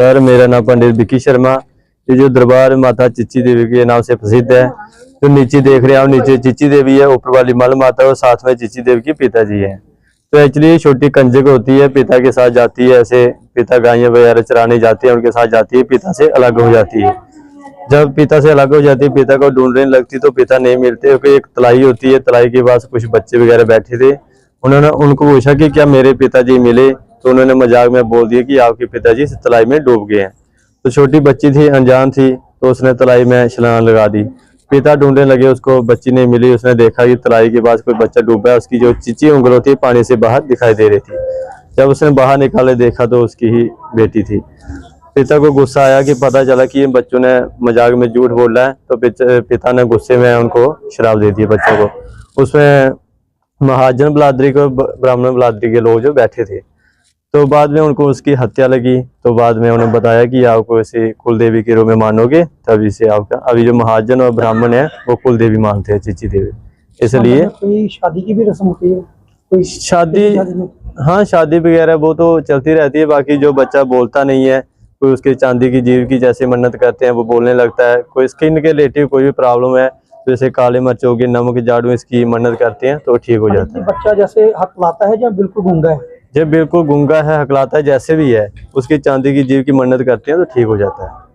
Sir, मेरा नाम पंडित विकी शर्मा। ये जो दरबार माता चिच्ची देवी के नाम से प्रसिद्ध है, जो नीचे देख रहे हैं, आप नीचे चिच्ची देवी है, ऊपर वाली मल माता और साथ में चिच्ची देवी के पिताजी है। तो एक्चुअली छोटी कंजक होती है, पिता के साथ जाती है, ऐसे पिता गायें वगैरह चराने जाती है, उनके साथ जाती है, पिता से अलग हो जाती है। जब पिता से अलग हो जाती है, पिता को ढूँढने लगती तो पिता नहीं मिलते क्योंकि एक तलाई होती है, तलाई के पास कुछ बच्चे वगैरह बैठे थे। उन्होंने उनको पूछा कि क्या मेरे पिताजी मिले? तो उन्होंने मज़ाक में बोल दिया कि आपके पिताजी इस तलाई में डूब गए हैं। तो छोटी बच्ची थी, अनजान थी तो उसने तलाई में छलांग लगा दी। पिता ढूँढने लगे उसको, बच्ची नहीं मिली, उसने देखा कि तलाई के पास कोई बच्चा डूबा है उसकी जो चिची उंगल होती है पानी से बाहर दिखाई दे रही थी। जब उसने बाहर निकाले, देखा तो उसकी ही बेटी थी। पिता को गुस्सा आया कि पता चला कि इन बच्चों ने मज़ाक में झूठ बोला है तो पिता पिता ने गुस्से में उनको शराब दे दी बच्चों को। उसमें महाजन बलादरी को, ब्राह्मण बलादरी के लोग जो बैठे थे तो बाद में उनको उसकी हत्या लगी। तो बाद में उन्हें बताया कि आपको इसे कुल देवी के रूप में मानोगे तभी से आपका अभी जो महाजन और ब्राह्मण है वो कुल देवी मानते हैं चीची देवी। इसलिए कोई शादी की भी रस्म होती है? कोई शादी हाँ शादी वगैरह वो तो चलती रहती है बाकी जो बच्चा बोलता नहीं है कोई उसके चांदी की जीव की जैसे मन्नत करते हैं वो बोलने लगता है। कोई स्किन के रिलेटिव कोई भी प्रॉब्लम है तो जैसे काले मिर्च होगी नमक जाड़ू इसकी मन्नत करते हैं तो ठीक हो जाता है। बच्चा जैसे हक लाता है या बिल्कुल गूँगा है? जब बिल्कुल गुंगा है, हकलाता है, जैसे भी है, उसकी चांदी की जीव की मन्नत करते हैं तो ठीक हो जाता है।